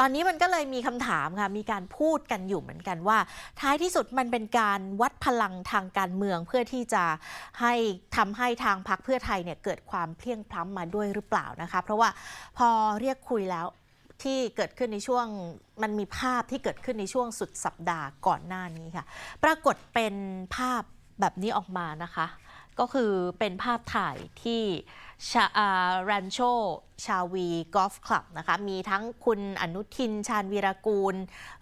ตอนนี้มันก็เลยมีคำถามค่ะมีการพูดกันอยู่เหมือนกันว่า ท้ายที่สุดมันเป็นการวัดพลังทางการเมืองเพื่อที่จะให้ทำให้ทางพรรคเพื่อไทยเนี่ยเกิดความเพลียงพล้ำมาด้วยหรือเปล่านะคะเพราะว่าพอเรียกคุยแล้วที่เกิดขึ้นในช่วงมันมีภาพที่เกิดขึ้นในช่วงสุดสัปดาห์ก่อนหน้านี้ค่ะ ปรากฏเป็นภาพแบบนี้ออกมานะคะ ก็คือเป็นภาพถ่ายที่ ชารันโชชาวีกอล์ฟคลับนะคะ มีทั้งคุณอนุทิน ชาญวีรกูล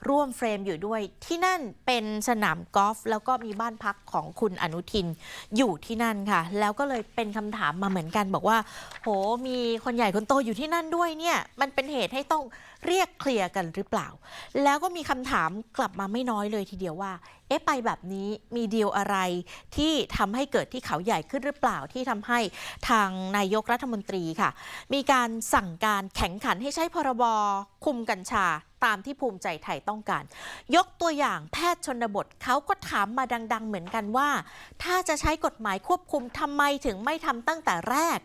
ร่วมเฟรมอยู่ด้วย ที่นั่นเป็นสนามกอล์ฟแล้วก็มีบ้านพักของคุณอนุทินอยู่ที่นั่นค่ะ แล้วก็เลยเป็นคำถามมาเหมือนกัน บอกว่า โหมีคนใหญ่คนโตอยู่ที่นั่นด้วยเนี่ย มันเป็นเหตุให้ต้องเรียกเคลียร์กันหรือเปล่า แล้วก็มีคำถามกลับมาไม่น้อยเลยทีเดียวว่า เอ๊ะไปแบบนี้มีเดีลอะไรที่ทำให้เกิดที่เขาใหญ่ขึ้นหรือเปล่าที่ทำให้ทางนายยกรัฐมนตรีค่ะ มีการสั่งการแข่งขันให้ใช้พรบคุมกัญชาตามที่ภูมิใจไทยต้องการ ยกตัวอย่างแพทย์ชนบทเขาก็ถามมาดัง ๆ เหมือนกันว่า ถ้าจะใช้กฎหมายควบคุมทำไมถึงไม่ทำตั้งแต่แรก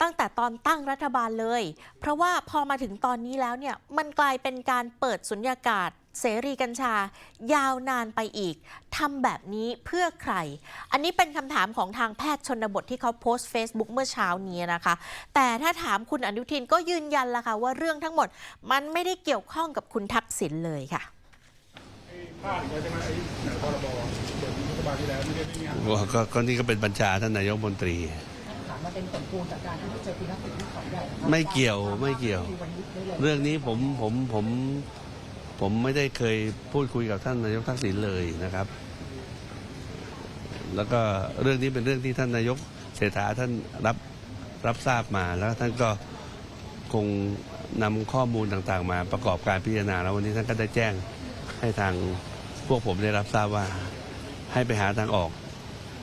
ตั้งแต่ตอนตั้งรัฐบาลเลย เพราะว่าพอมาถึงตอนนี้แล้วเนี่ย มันกลายเป็นการเปิดสุญญากาศ เสรีกัญชายาวนานไปอีกทำแบบนี้เพื่อใคร อันนี้เป็นคำถามของทางแพทย์ชนบทที่เขาโพสต์ Facebook เมื่อเช้านี้นะคะ แต่ถ้าถามคุณอนุทินก็ยืนยันละค่ะว่าเรื่องทั้งหมดมันไม่ได้เกี่ยวข้องกับคุณทักษิณเลยค่ะว่าก็ก็นี่ก็เป็นบัญชาท่านนายกมนตรีถามมาเป็นผลพวงจากการที่ได้เจอคุณทักษิณที่เขาใหญ่นะครับไม่เกี่ยวไม่เกี่ยว เรื่องนี้ผมผมผม ผมไม่ได้เคยพูดคุยกับท่านนายกทักษิณเลยนะครับ แล้วก็เรื่องนี้เป็นเรื่องที่ท่านนายกเศรษฐาท่านรับรับทราบมาแล้วท่านก็คงนำข้อมูลต่างๆ มาประกอบการพิจารณาแล้ววันนี้ท่านก็ได้แจ้งให้ทางพวกผมได้รับทราบว่าให้ไปหาทางออก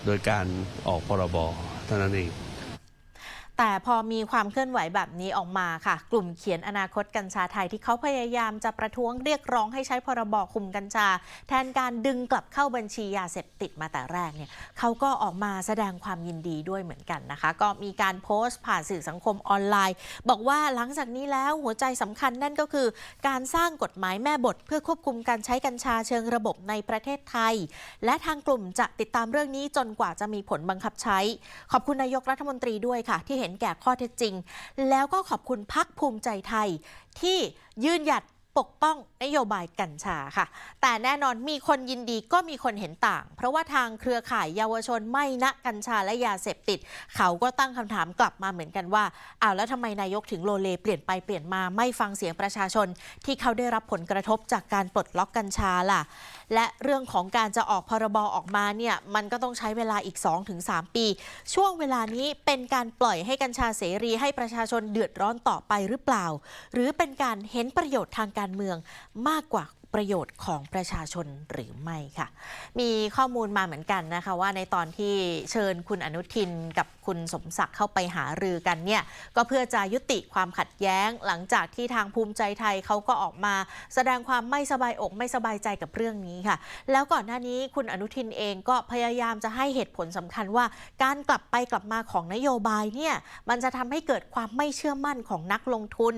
โดยการออกพรบเท่านั้นเอง แต่พอมีความเคลื่อนไหวแบบนี้ออกมาค่ะ กลุ่มเขียนอนาคตกัญชาไทยที่เขาพยายามจะประท้วงเรียกร้องให้ใช้พรบคุมกัญชา แทนการดึงกลับเข้าบัญชียาเสพติดมาแต่แรกเนี่ยเขาก็ออกมาแสดงความยินดีด้วยเหมือนกันนะคะ ก็มีการโพสต์ผ่านสื่อสังคมออนไลน์ บอกว่าหลังจากนี้แล้วหัวใจสำคัญนั่นก็คือ การสร้างกฎหมายแม่บท เพื่อควบคุมการใช้กัญชาเชิงระบบในประเทศไทย และทางกลุ่มจะติดตามเรื่องนี้จนกว่าจะมีผลบังคับใช้ ขอบคุณนายกรัฐมนตรีด้วยค่ะที่เห็นแก่ข้อเท็จจริง แล้วก็ขอบคุณพักภูมิใจไทย ที่ยืนหยัดปกป้องนโยบายกัญชาค่ะ แต่แน่นอนมีคนยินดีก็มีคนเห็นต่าง เพราะว่าทางเครือข่ายเยาวชนไม่นะกัญชาและยาเสพติด เขาก็ตั้งคำถามกลับมาเหมือนกันว่าอ้าวแล้วทำไมนายกถึงโลเลเปลี่ยนไปเปลี่ยนมาไม่ฟังเสียงประชาชน ที่เขาได้รับผลกระทบจากการปลดล็อกกัญชาล่ะ และเรื่องของการจะออกพรบออกมาเนี่ยมันก็ต้องใช้เวลาอีก 2-3 ปี ช่วงเวลานี้เป็นการปล่อยให้กัญชาเสรีให้ประชาชนเดือดร้อนต่อไปหรือเปล่า หรือเป็นการเห็นประโยชน์ทางการเมืองมากกว่า ประโยชน์ของประชาชนหรือไม่ค่ะ มีข้อมูลมาเหมือนกันนะคะว่าในตอนที่เชิญคุณอนุทินกับคุณสมศักดิ์เข้าไปหารือกันเนี่ยก็เพื่อจะยุติความขัดแย้ง หลังจากที่ทางภูมิใจไทยเขาก็ออกมาแสดงความไม่สบายอกไม่สบายใจกับเรื่องนี้ค่ะ แล้วก่อนหน้านี้คุณอนุทินเองก็พยายามจะให้เหตุผลสำคัญว่า การกลับไปกลับมาของนโยบายเนี่ยมันจะทำให้เกิดความไม่เชื่อมั่นของนักลงทุน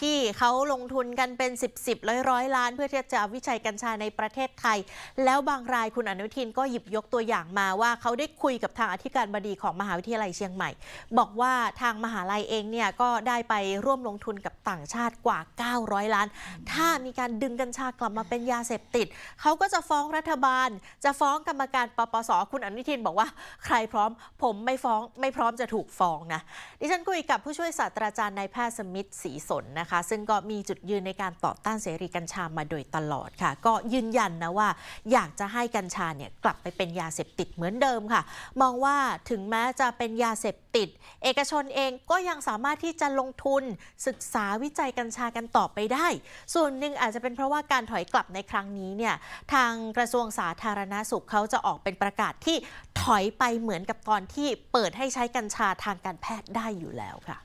ที่เขาลงทุนกันเป็น 10บสร้อยร้อยล้านเพื่อที่จะวิจัยกัญชาในประเทศไทย แล้วบางรายคุณอนุทินก็หยิบยกตัวอย่างมาว่าเขาได้คุยกับทางอธิการบดีของมหาวิทยาลัยเชียงใหม่ บอกว่าทางมหาลัยเองเนี่ยก็ได้ไปร่วมลงทุนกับต่างชาติกว่า 900 ล้าน ถ้ามีการดึงกัญชากลับมาเป็นยาเสพติด เขาก็จะฟ้องรัฐบาล จะฟ้องกรรมการปปส คุณอนุทินบอกว่า ใครพร้อม ผมไม่ฟ้องไม่พร้อมจะถูกฟ้องนะ ดิฉันคุยกับผู้ช่วยศาสตราจารย์นายแพทย์สมิทธ์ศรีสนนะคะ ซึ่งก็มีจุดยืนในการต่อต้านเสรีกัญชามาโดยตลลอดค่ะ ก็ยืนยันนะว่า อยากจะให้กัญชาเนี่ยกลับไปเป็นยาเสพติดเหมือนเดิมค่ะ มองว่าถึงแม้จะเป็นยาเสพติด เอกชนเองก็ยังสามารถที่จะลงทุนศึกษาวิจัยกัญชากันต่อไปได้ ส่วนหนึ่งอาจจะเป็นเพราะว่าการถอยกลับในครั้งนี้เนี่ยทางกระทรวงสาธารณาสุขเขาจะออกเป็นประกาศที่ถอยไปเหมือนกับตอนที่เปิดให้ใช้กัญชาทางการแพทย์ได้อยู่แล้วค่ะ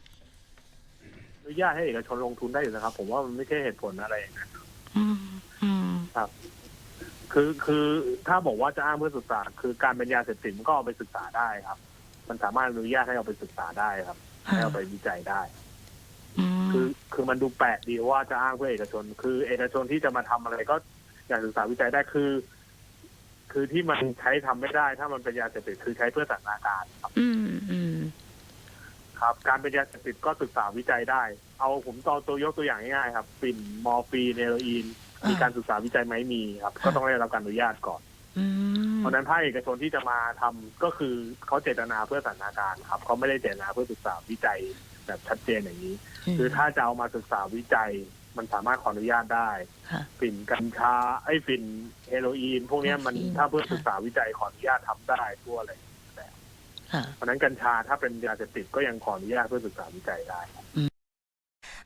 อนุญาตให้เอกชนลงทุนได้อยู่นะครับ ผมว่ามันไม่ใช่เหตุผลอะไรอย่างนั้น อืมอืมคือคือถ้าบอกว่าจะอ้างเพื่อศึกษา คือการเป็นยาเสพติดมันก็เอาไปศึกษาได้ครับ มันสามารถอนุญาตให้เอาไปศึกษาได้ครับให้เอาไปวิจัยได้อืมคือคือมันดูแปลกดีว่าจะอ้างเพื่อเอกชน คือเอกชนที่จะมาทำอะไรก็อยากศึกษาวิจัยได้คือ คือที่มันใช้ทำไม่ได้ ถ้ามันเป็นยาเสพติดคือใช้เพื่อสันทนาการครับ อืมอืม ครับ การเป็นยาเสพติดก็ศึกษาวิจัยได้ เอาผมต่อตัวยกตัวอย่างง่ายๆครับฝิ่นมอร์ฟีนเฮโรอีน มีการศึกษาวิจัยไหมมีครับ ก็ต้องได้รับการอนุญาตก่อน อืมเพราะฉะนั้นภาคเอกชนที่จะมาทำก็คือเขาเจตนาเพื่อสันทนาการครับเขาไม่ได้เจตนาเพื่อศึกษาวิจัยแบบชัดเจนอย่างนี้ คือถ้าจะเอามาศึกษาวิจัยมันสามารถขออนุญาตได้ค่ะ ฝิ่นกัญชาไอ้ฝิ่นเฮโรอีน พวกเนี้ยมันเฮโรอีนถ้าเพื่อศึกษาวิจัยขออนุญาตทำได้ทั่วเลยค่ะ เพราะฉะนั้นกัญชาถ้าเป็นยาเสพติดก็ยังขออนุญาตเพื่อศึกษาวิจัยได้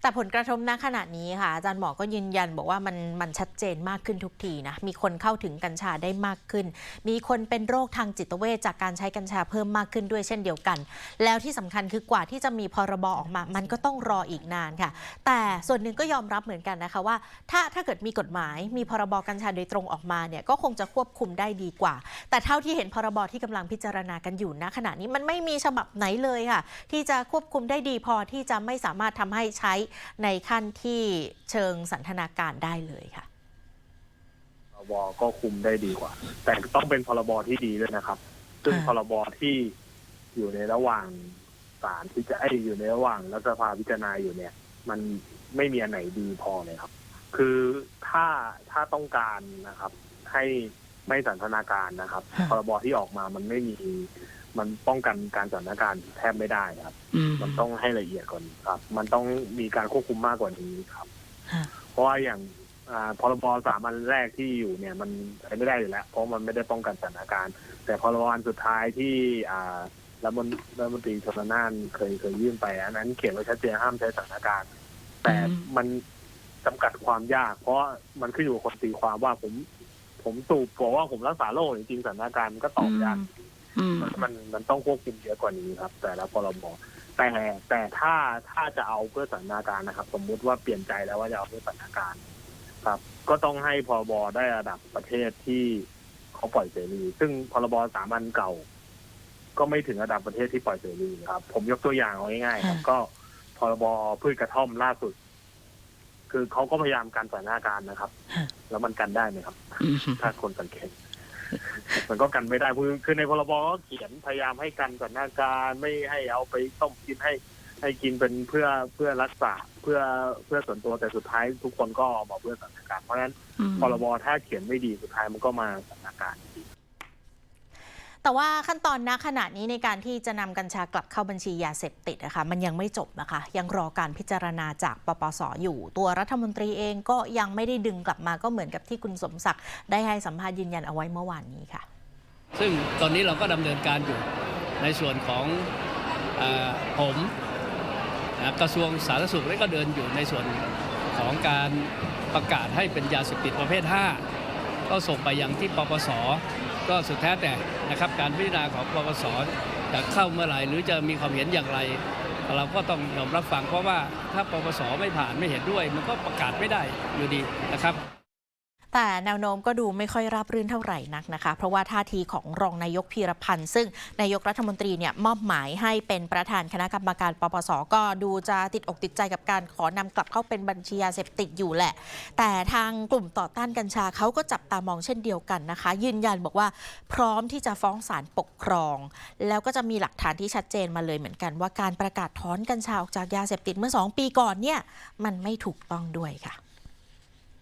แต่ผลกระทบณขณะนี้ค่ะ อาจารย์หมอก็ยืนยันบอกว่ามันมันชัดเจนมากขึ้นทุกทีนะ มีคนเข้าถึงกัญชาได้มากขึ้น มีคนเป็นโรคทางจิตเวชจากการใช้กัญชาเพิ่มมากขึ้นด้วยเช่นเดียวกัน แล้วที่สำคัญคือกว่าที่จะมีพรบออกมา มันก็ต้องรออีกนานค่ะ แต่ส่วนหนึ่งก็ยอมรับเหมือนกันนะคะว่า ถ้าถ้าเกิดมีกฎหมาย มีพรบกัญชาโดยตรงออกมาเนี่ยก็คงจะควบคุมได้ดีกว่า แต่เท่าที่เห็นพรบที่กำลังพิจารณากันอยู่ณขณะนี้มันไม่มีฉบับไหนเลยค่ะ ที่จะควบคุมได้ดีพอที่จะไม่สามารถทำให้ใช้ในขั้นที่เชิงสันทนาการได้เลยค่ะพรบก็คุมได้ดีกว่า แต่ต้องเป็นพรบที่ดีด้วยนะครับ ซึ่งค่ะพรบที่อยู่ในระหว่างศาลที่จะไอยอยู่ในระหว่างรัฐสภาพิจารณาอยู่เนี่ย มันไม่มีอันไหนดีพอเลยครับ คือถ้าถ้าต้องการนะครับ ให้ไม่สันทนาการนะครับค่ะพรบที่ออกมามันไม่มี มันป้องกันการสันทนาการแทบไม่ได้ครับอืมมันต้องให้ละเอียดกว่านี้ครับ มันต้องมีการควบคุมมากกว่านี้ครับค่ะเพราะว่าอย่างอ่าพรบสามอันแรกที่อยู่เนี่ย มันใช้ไม่ได้อยู่แล้ว เพราะมันไม่ได้ป้องกันสถานการณ์ แต่พรบอันสุดท้ายที่อ่ารัฐมนรัฐมนตรีชนน่านเคยเคยยื่นไป อันนั้นเขียนไว้ชัดเจนห้ามใช้สถานการณ์ แต่อืมมันจำกัดความยาก เพราะมันขึ้นอยู่กับคนตีความว่าผม ผมสูบบอกว่าผมรักษาโรคจริงๆสถานการณ์มันก็ตอบยากอื มมันมันมันต้องควบคุมเยอะกว่านี้ครับ แต่ละพรบแต่แต่ถ้าถ้าจะเอาเพื่อสันทนาการนะครับ สมมุติว่าเปลี่ยนใจแล้วว่าจะเอาเพื่อสันทนาการ ครับ ก็ต้องให้พรบได้ระดับประเทศที่เขาปล่อยเสรีซึ่งพรบสามัญเก่า ก็ไม่ถึงระดับประเทศที่ปล่อยเสรีครับ ผมยกตัวอย่างเอาง่ายๆครับค่ะก็พรบพืชกระท่อมล่าสุด คือเขาก็พยายามการสันทนาการนะครับ แล้วมันกันได้ไหมครับอืมถ้าคนสังเกต มันก็กันไม่ได้คือคือในพรบก็เขียนพยายามให้กันสันทนาการไม่ให้เอาไปต้มกินให้ ให้กินเป็นเพื่อเพื่อรักษาเพื่อเพื่อส่วนตัวแต่สุดท้ายทุกคนก็ออกมาเพื่อสันทนาการเพราะฉะนั้นอืมพรบถ้าเขียนไม่ดีสุดท้ายมันก็มาสันทนาการ แต่ว่าขั้นตอนณขณะนี้ในการที่จะนำกัญชากลับเข้าบัญชียาเสพติดนะคะมันยังไม่จบนะคะ ยังรอการพิจารณาจากปปสอยู่ ตัวรัฐมนตรีเองก็ยังไม่ได้ดึงกลับมาก็เหมือนกับที่คุณสมศักดิ์ได้ให้สัมภาษณ์ยืนยันเอาไว้เมื่อวานนี้ค่ะ ซึ่งตอนนี้เราก็ดำเนินการอยู่ในส่วนของอผมกระทรวงสาธารณสุขนี่ก็เดินอยู่ในส่วนของการประกาศให้เป็นยาเสพติดประเภท 5 ก็ส่งไปยังที่ปปส ก็สุดแท้แต่นะครับการพิจารณาของปปสจะเข้าเมื่อไหร่หรือจะมีความเห็นอย่างไร เราก็ต้องยอมรับฟังเพราะว่าถ้าปปสไม่ผ่านไม่เห็นด้วย มันก็ประกาศไม่ได้อยู่ดีนะครับ แต่แนวโน้มก็ดูไม่ค่อยราบรื่นเท่าไหร่นักนะคะ เพราะว่าท่าทีของรองนายกพีรพันธ์ ซึ่งนายกรัฐมนตรีเนี่ยมอบหมายให้เป็นประธานคณะกรรมการปปส ก็ดูจะติดอกติดใจกับการขอนำกลับเข้าเป็นบัญชียาเสพติดอยู่แหละ แต่ทางกลุ่มต่อต้านกัญชาเขาก็จับตามองเช่นเดียวกันนะคะ ยืนยันบอกว่าพร้อมที่จะฟ้องศาลปกครอง แล้วก็จะมีหลักฐานที่ชัดเจนมาเลยเหมือนกัน ว่าการประกาศถอนกัญชาออกจากยาเสพติดเมื่อสองปีก่อนเนี่ยมันไม่ถูกต้องด้วยค่ะ